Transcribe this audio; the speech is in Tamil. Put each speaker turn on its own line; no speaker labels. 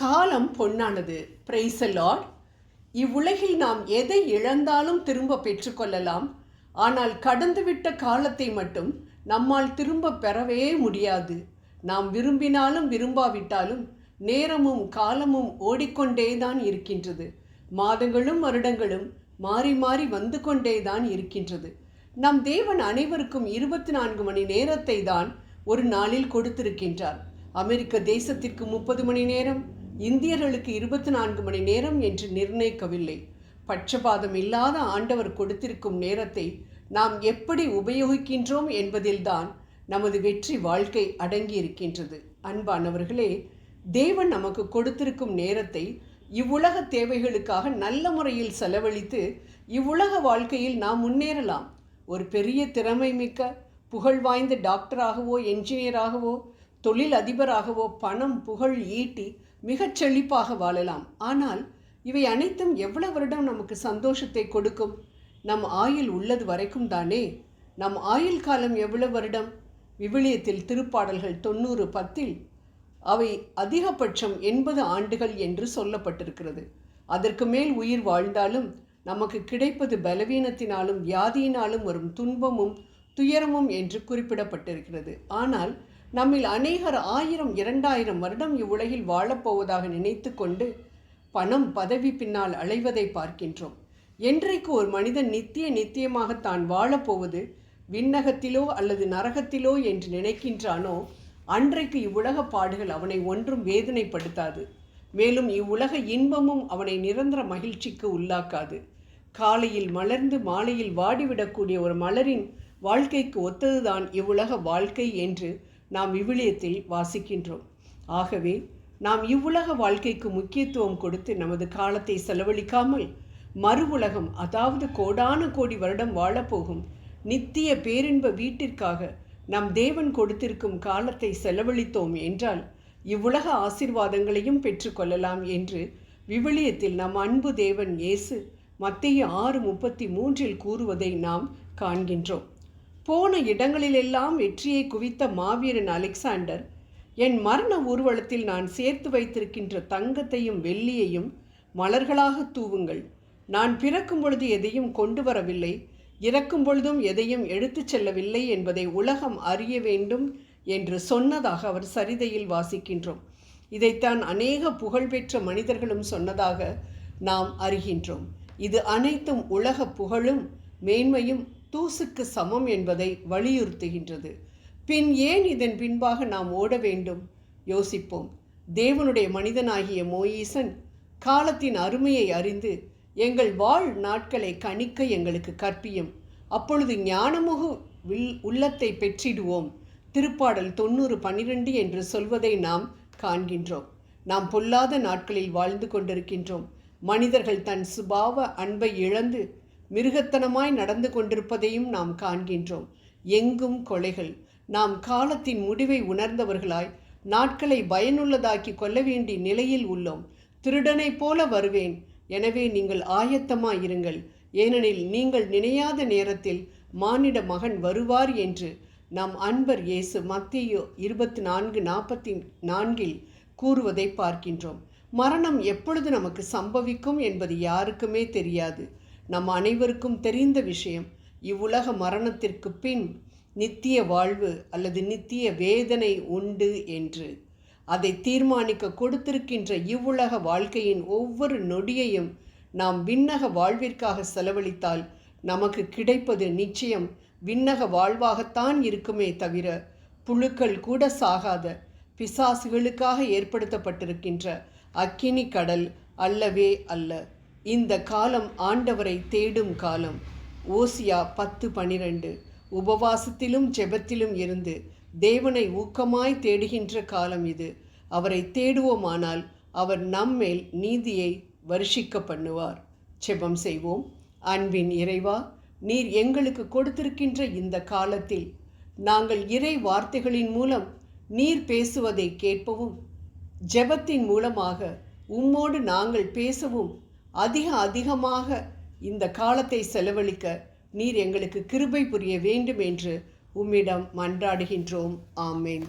காலம் பொன்னானது. பிரைஸ் லார்ட் இவ்வுலகில் நாம் எதை இழந்தாலும் திரும்ப பெற்றுக்கொள்ளலாம் ஆனால் கடந்துவிட்ட காலத்தை மட்டும் நம்மால் திரும்ப பெறவே முடியாது. நாம் விரும்பினாலும் விரும்பாவிட்டாலும் நேரமும் காலமும் ஓடிக்கொண்டேதான் இருக்கின்றது. மாதங்களும் வருடங்களும் மாறி மாறி வந்து கொண்டேதான் இருக்கின்றது. நம் தேவன் அனைவருக்கும் இருபத்தி நான்கு மணி நேரத்தை தான் ஒரு நாளில் கொடுத்திருக்கின்றார். அமெரிக்க தேசத்திற்கு முப்பது மணி நேரம் இந்தியர்களுக்கு இருபத்தி நான்கு மணி நேரம் என்று நிர்ணயிக்கவில்லை. பட்சபாதம் இல்லாத ஆண்டவர் கொடுத்திருக்கும் நேரத்தை நாம் எப்படி உபயோகிக்கின்றோம் என்பதில்தான் நமது வெற்றி வாழ்க்கை அடங்கியிருக்கின்றது. அன்பானவர்களே தேவன் நமக்கு கொடுத்திருக்கும் நேரத்தை இவ்வுலக தேவைகளுக்காக நல்ல முறையில் செலவழித்து இவ்வுலக வாழ்க்கையில் நாம் முன்னேறலாம். ஒரு பெரிய திறமை மிக்க புகழ் வாய்ந்த டாக்டராகவோ என்ஜினியராகவோ தொழில் அதிபராகவோ பணம் புகழ் ஈட்டி மிகச் செழிப்பாக வாழலாம். ஆனால் இவை அனைத்தும் எவ்வளவு வருடம் நமக்கு சந்தோஷத்தை கொடுக்கும்? நம் ஆயுள் உள்ளது வரைக்கும் தானே? நம் ஆயுள் காலம் எவ்வளவு வருடம்? விவிலியத்தில் திருப்பாடல்கள் தொண்ணூறு பத்தில் அவை அதிகபட்சம் எண்பது ஆண்டுகள் என்று சொல்லப்பட்டிருக்கிறது. அதற்கு மேல் உயிர் வாழ்ந்தாலும் நமக்கு கிடைப்பது பலவீனத்தினாலும் வியாதியினாலும் வரும் துன்பமும் துயரமும் என்று குறிப்பிடப்பட்டிருக்கிறது. ஆனால் நம்மில் அநேகர் ஆயிரம் இரண்டாயிரம் வருடம் இவ்வுலகில் வாழப்போவதாக நினைத்து கொண்டு பணம் பதவி பின்னால் அலைவதை பார்க்கின்றோம். என்றைக்கு ஒரு மனிதன் நித்திய நித்தியமாக தான் வாழப்போவது விண்ணகத்திலோ அல்லது நரகத்திலோ என்று நினைக்கின்றானோ அன்றைக்கு இவ்வுலக பாடுகள் அவனை ஒன்றும் வேதனைப்படுத்தாது. மேலும் இவ்வுலக இன்பமும் அவனை நிரந்தர மகிழ்ச்சிக்கு உள்ளாக்காது. காலையில் மலர்ந்து மாலையில் வாடிவிடக்கூடிய ஒரு மலரின் வாழ்க்கைக்கு ஒத்ததுதான் இவ்வுலக வாழ்க்கை என்று நாம் விவிலியத்தில் வாசிக்கின்றோம். ஆகவே நாம் இவ்வுலக வாழ்க்கைக்கு முக்கியத்துவம் கொடுத்து நமது காலத்தை செலவழிக்காமல் மறு உலகம் அதாவது கோடான கோடி வருடம் வாழப்போகும் நித்திய பேரின்ப வீட்டிற்காக நம் தேவன் கொடுத்திருக்கும் காலத்தை செலவழித்தோம் என்றால் இவ்வுலக ஆசிர்வாதங்களையும் பெற்றுக்கொள்ளலாம் என்று விவிலியத்தில் நம் அன்பு தேவன் இயேசு மத்திய ஆறு முப்பத்தி மூன்றில் கூறுவதை நாம் காண்கின்றோம். போன இடங்களிலெல்லாம் வெற்றியை குவித்த மாவீரன் அலெக்சாண்டர் என் மரண ஊர்வலத்தில் நான் சேர்த்து வைத்திருக்கின்ற தங்கத்தையும் வெள்ளியையும் மலர்களாக தூவுங்கள். நான் பிறக்கும் பொழுது எதையும் கொண்டு வரவில்லை இறக்கும் பொழுதும் எதையும் எடுத்துச் செல்லவில்லை என்பதை உலகம் அறிய வேண்டும் என்று சொன்னதாக அவர் சரிதையில் வாசிக்கின்றோம். இதைத்தான் அநேக புகழ்பெற்ற மனிதர்களும் சொன்னதாக நாம் அறிகின்றோம். இது அனைத்தும் உலக புகழும் மேன்மையும் தூசுக்கு சமம் என்பதை வலியுறுத்துகின்றது. பின் ஏன் இதன் பின்பாக நாம் ஓட வேண்டும்? யோசிப்போம். தேவனுடைய மனிதனாகிய மோயீசன் காலத்தின் அருமையை அறிந்து எங்கள் வாழ் நாட்களை கணிக்க எங்களுக்கு கற்பியும். அப்பொழுது ஞானமுகு வில் உள்ளத்தை பெற்றிடுவோம். திருப்பாடல் தொண்ணூறு பன்னிரெண்டு என்று சொல்வதை நாம் காண்கின்றோம். நாம் பொல்லாத நாட்களில் வாழ்ந்து கொண்டிருக்கின்றோம். மனிதர்கள் தன் சுபாவ அன்பை இழந்து மிருகத்தனமாய் நடந்து கொண்டிருப்பதையும் நாம் காண்கின்றோம். எங்கும் கொலைகள். நாம் காலத்தின் முடிவை உணர்ந்தவர்களாய் நாட்களை பயனுள்ளதாக்கி கொள்ள வேண்டிய நிலையில் உள்ளோம். திருடனைப் போல வருவேன். எனவே நீங்கள் ஆயத்தமாயிருங்கள் ஏனெனில் நீங்கள் நினையாத நேரத்தில் மானிட மகன் வருவார் என்று நம் அன்பர் இயேசு மத்தியோ இருபத்தி நான்கு நாற்பத்தி நான்கில் கூறுவதை பார்க்கின்றோம். மரணம் எப்பொழுது நமக்கு சம்பவிக்கும் என்பது யாருக்குமே தெரியாது. நம் அனைவருக்கும் தெரிந்த விஷயம் இவ்வுலக மரணத்திற்கு பின் நித்திய வாழ்வு அல்லது நித்திய வேதனை உண்டு என்று. அதை தீர்மானிக்க கொடுத்திருக்கின்ற இவ்வுலக வாழ்க்கையின் ஒவ்வொரு நொடியையும் நாம் விண்ணக வாழ்விற்காக செலவழித்தால் நமக்கு கிடைப்பது நிச்சயம் விண்ணக வாழ்வாகத்தான் இருக்குமே தவிர புழுக்கள் கூட சாகாத பிசாசுகளுக்காக ஏற்படுத்தப்பட்டிருக்கின்ற அக்கினி கடல் அல்லவே அல்ல. இந்த காலம் ஆண்டவரை தேடும் காலம். ஓசியா பத்து பனிரெண்டு. உபவாசத்திலும் ஜெபத்திலும் இருந்து தேவனை ஊக்கமாய் தேடுகின்ற காலம் இது. அவரை தேடுவோமானால் அவர் நம்மேல் நீதியை வருஷிக்க பண்ணுவார் செபம் செய்வோம். அன்பின் இறைவா நீர் எங்களுக்கு கொடுத்திருக்கின்ற இந்த காலத்தில் நாங்கள் இறை வார்த்தைகளின் மூலம் நீர் பேசுவதை கேட்பவும் ஜெபத்தின் மூலமாக உம்மோடு நாங்கள் பேசவும் அதிக அதிகமாக இந்த காலத்தை செலவழிக்க நீர் எங்களுக்கு கிருபை புரிய வேண்டும் என்று உம்மிடம் மன்றாடுகின்றோம். ஆமேன்.